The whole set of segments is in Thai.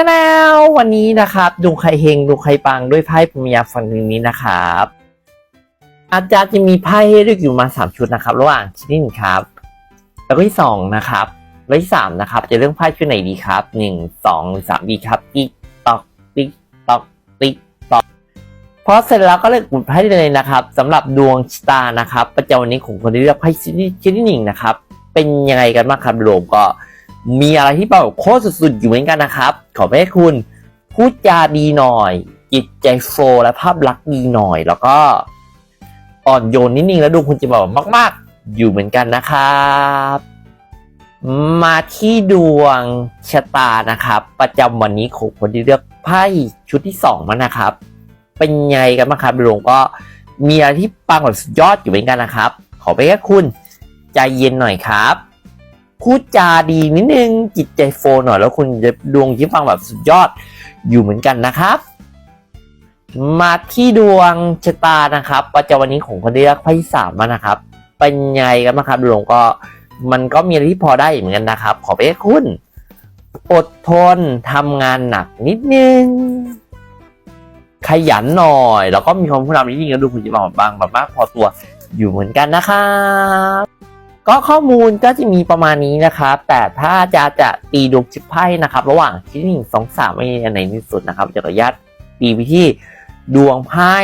จะแล้ววันนี้นะครับดูใครเฮงดูใครปังด้วยไพ่พรหมยาฝั่งนึงนี้นะครับ อาจารย์จะมีไพ่ให้เลือกอยู่มาสามชุดนะครับ ระหว่างชุดที่หนึ่งครับ แล้วก็ที่สองนะครับแล้วที่สามนะครับ จะเลือกไพ่ชุดไหนดีครับหนึ่งสองสามดีครับติ๊กตอกติ๊กตอกติ๊กตอกพอเสร็จแล้วก็เลือกบุตรไพ่ได้เลยนะครับสำหรับดวงชะตานะครับ ประจำวันนี้ของคนที่เลือกไพ่ชุดที่ชุดที่หนึ่งนะครับ เป็นยังไงกันบ้างครับรวมก็ มีอะไรที่เปล่าโคตรสุดๆอยู่เหมือนกันนะครับ ขอให้คุณพูดจาดีหน่อย จิตใจโฟและภาพลักษณ์ดีหน่อย แล้วก็อ่อนโยนนิดนึงแล้วดูคุณจะแบบมาก ๆ อยู่เหมือนกันนะครับ มาที่ดวงชะตานะครับ ประจำวันนี้ของคนที่เลือกไพ่ชุดที่สองมานะครับ เป็นไงกันบ้างครับดวงก็มีอะไรที่ปังแบบสุดยอดอยู่เหมือนกันนะครับ ขอไปแค่คุณใจเย็นหน่อยครับ พูดจาดีนิดนึงจิตใจโฟนหน่อยแล้วคุณจะดวงยิ้มฟังแบบสุดยอดอยู่เหมือนกันนะครับ มาที่ดวงชะตานะครับ ประจำวันนี้ของคนที่รักไพ่สามมานะครับ เป็นไงกันบ้างครับดวงก็มันก็มีอะไรที่พอได้เหมือนกันนะครับ ขอไปให้คุณอดทนทำงานหนักนิดนึง ขยันหน่อย แล้วก็มีความผู้นำนิดนึงแล้วดูคุณจะบอบางแบบมากพอตัวอยู่เหมือนกันนะครับ ก็ข้อมูลก็จะมีประมาณนี้นะครับ แต่ถ้าจะจะตีดวงชิปไพ่นะครับ ระหว่างที่หนึ่งสองสามไม่อันไหนที่สุดนะครับจะขออนุญาตตีไปที่ดวงไพ่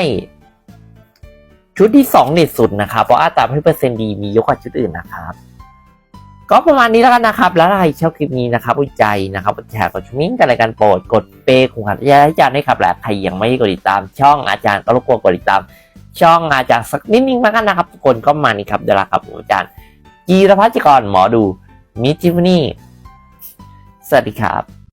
ชุดที่สองเด็ดสุดนะครับ เพราะอาตาให้เปอร์เซ็นต์ดีมียอะกว่าชุดอื่นนะครับ ก็ประมาณนี้แล้วกันนะครับ แล้วใครชอบคลิปนี้นะครับอุ้ยใจนะครับแชร์กดชุ่มมิ้งกันรายการโปรดกดเปย์ของขันยาอาจารย์ให้ครับและใครยังไม่กดติดตาม ช่องอาจารย์ก็รบกวนกดติดตาม ช่องอาจารย์สักนิดนึงแล้วกันนะครับทุกคนก็มานี่ครับเดี๋ยวลาครับอาจารย์ จีรพัฒน์กรหมอดูมิจิฟนี่ สวัสดีครับ